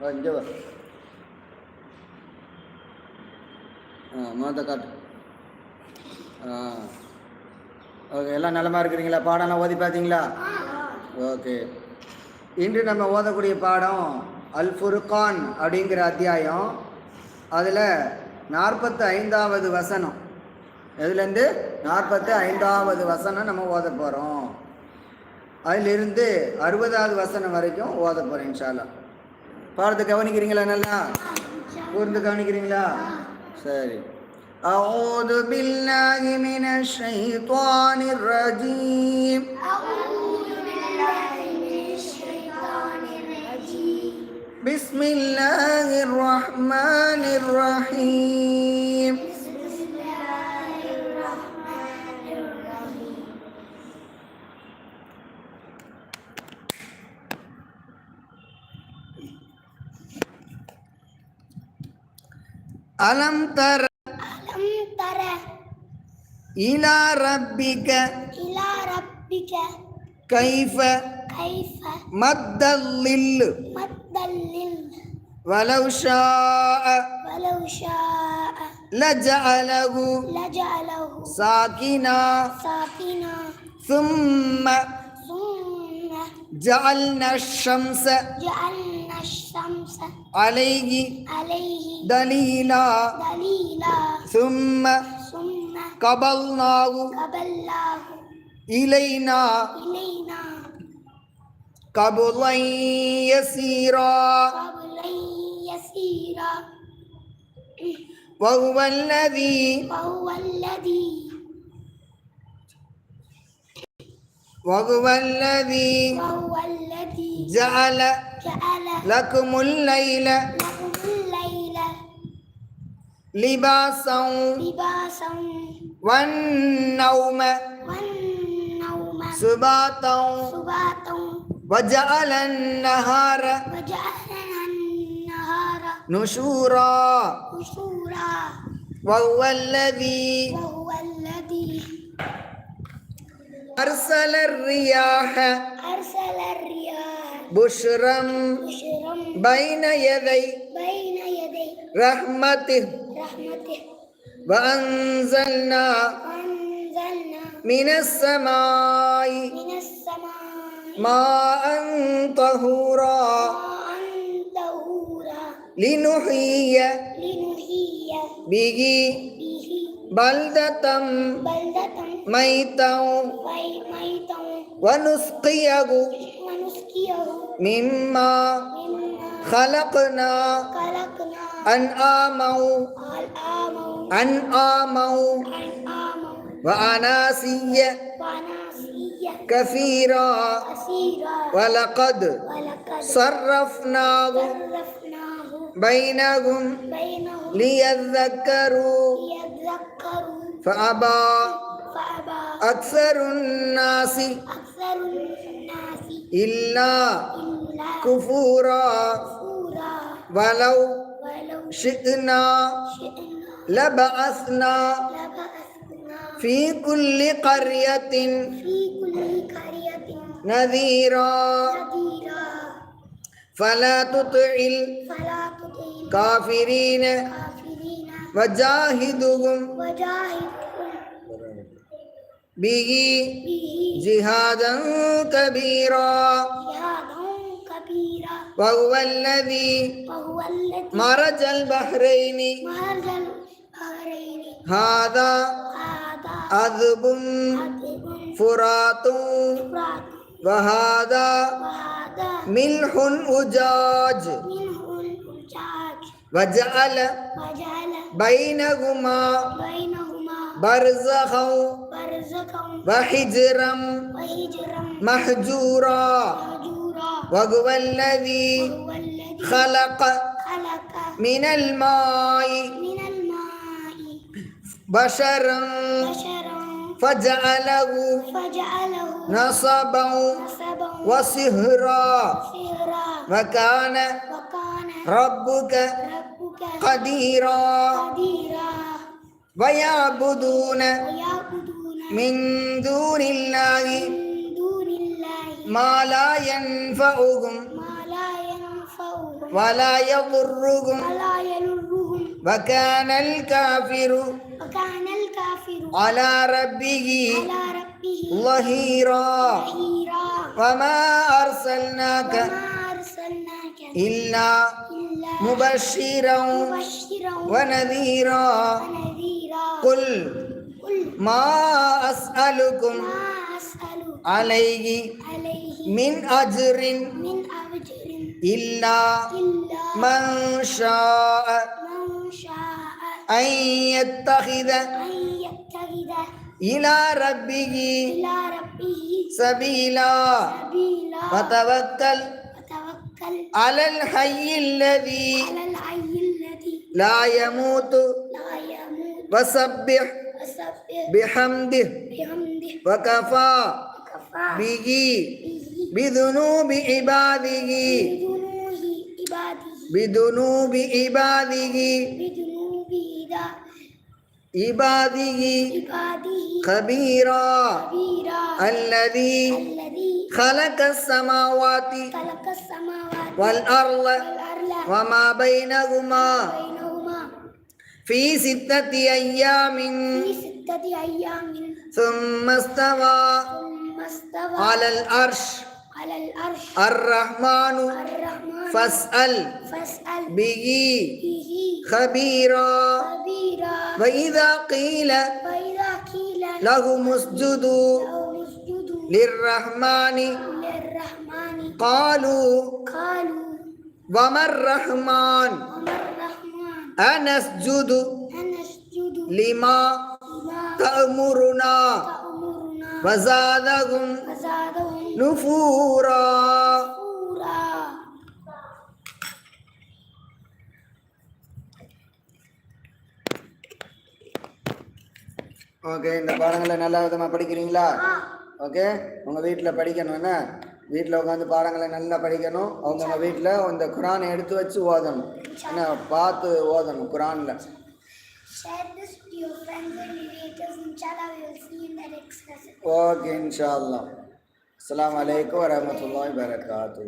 வா இங்கே வா. ஆ முகத்தை காட்டு. ஆ. ஓகே எல்லாம் நலமாக இருக்கிறீங்களா? பாடம்லாம் ஓதி பார்த்தீங்களா? ஓகே. இன்று நம்ம ஓதக்கூடிய பாடம் அல் ஃபுர்கான் அப்படிங்கிற அத்தியாயம். அதில் நாற்பத்து ஐந்தாவது வசனம். இதுலேருந்து நாற்பத்து ஐந்தாவது வசனம் நம்ம ஓத போகிறோம் அதிலிருந்து அறுபதாவது வசனம் வரைக்கும் ஓத போகிறேன் இன்ஷால்லா பாடத்தை கவனிக்கிறீங்களா நல்லா கூர்ந்து கவனிக்கிறீங்களா சரி أعوذ بالله من الشيطان الرجيم بسم الله الرحمن الرحيم ألم تر ألم تر إلى ربك إلى ربك كيف كيف مد الظل مد الليل ولو شاء ولو شاء لجعله لجعله ساكنا ساكنا ثم ثم جعلنا الشمس جعلنا الشمس عليه عليه دليلا. دليلا. ثم ثم قبلناه قبلناه. إلينا. إلينا. قبضا يسيرا. قبلا يسيرا. وهو الذي وهو الذي. وهو الذي وهو الذي. جعل جعل لكم الليل لكم الليل لباسا لباسا والنوم والنوم سباتا سباتا وجعل النهار وجعلنا النهار نشورا نشورا وهو الذي وهو الذي أرسل الرياح أرسل الرياح بشرا بشرا بين يدي بين يدي رحمته رحمته وأنزلنا وأنزلنا من السماء من السماء ماء طهورا ماء طهورا لنحيي لنحيي به به بلدة بلدة ميتا. ونسقيه. مما خلقنا. أنعاما أنعاما أنعام وأناسيا كثيرا. ولقد صرفناه بينهم ليذكروا. فأبى أكثر الناس أكثر الناس إلا إلا كفورا. كفورا. ولو ولو شئنا شئنا لبعثنا لبعثنا في كل قرية في كل قرية نذيرا. نذيرا. فلا تطع فلا تطع الكافرين. الكافرين. وجاهدهم وجاهدهم به جهادا كبيرا. وهو الذي مرج البحرين. هذا عذب فرات. وهذا ملح أجاج. وجعل وجعل بينهما بينهما برزخا برزخا وحجرا محجورا. وهو الذي خلق خلق من الماء. من الماء. بشرا. بشرا. فجعله فجعله نصبا نسبا وصهرا سهرا. وكان ربك قديرا. ويعبدون من دون الله ما لا ينفعهم ولا يضرهم وكان الكافر على ربه ظهيرا. وما أرسلناك إلا مبشرا ونذيرا. قل قل ما أسألكم ما أسأل عليه عليه من أجر من أجر إلا إلا من شاء من شاء أن يتخذ أن يتخذ إلى ربه إلى ربه سبيلا سبيلا وتوكل وتوكل على الحي الذي على الحي الذي لا يموت لا يموت وسبح بحمده وكفى به بذنوب عباده بذنوب عباده عباده خبيرا الذي خلق السماوات والأرض وما بينهما في ستة أيام. في ستة أيام. ثم استوى ثم استوى على العرش على العرش الرحمن الرحمن فاسأل فاسأل به. به. خبيرا. خبيرا. وإذا قيل وإذا قيل لهم اسجدوا للرحمن. للرحمن. قالوا قالوا وما الرحمن؟ وما الرحمن؟ أنسجد أنسجد لما لما تأمرنا تأمرنا وزادهم وزادهم نفورا نفورا ஓகே இந்த பாடங்களை நல்ல விதமாக படிக்கிறீங்களா ஓகே உங்கள் வீட்டில் படிக்கணும் என்ன வீட்டில் உட்காந்து பாடங்களை நல்லா படிக்கணும். அவங்கவுங்க வீட்டில் அந்த குரானை எடுத்து வச்சு ஓதணும். என்ன பார்த்து ஓதணும் குரானில். ஓகே இன்ஷா அல்லா அஸ்லாம் வலைக்கம் வரமத்துல்லா வரகாத்து